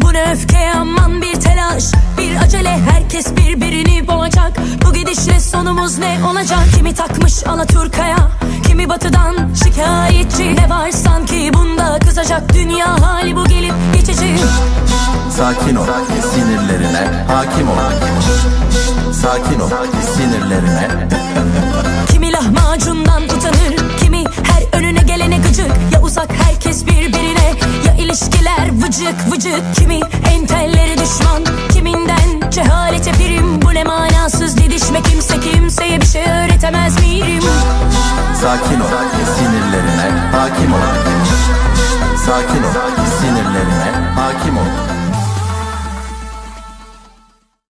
öfke aman bir telaş. Bir acele herkes birbirini boğacak. Bu gidişle sonumuz ne olacak? Kimi takmış Alaturka'ya Kimi batıdan şikayetçi. Ne var sanki bunda kızacak Dünya hali bu gelip geçici. Sakin ol sinirlerine hakim ol. Sakin ol sinirlerine vıcık Kimi entelleri düşman Kiminden cehalete prim Bu ne manasız didişme Kimse kimseye bir şey öğretemez miyim Sakin ol sinirlerine hakim ol. Sakin ol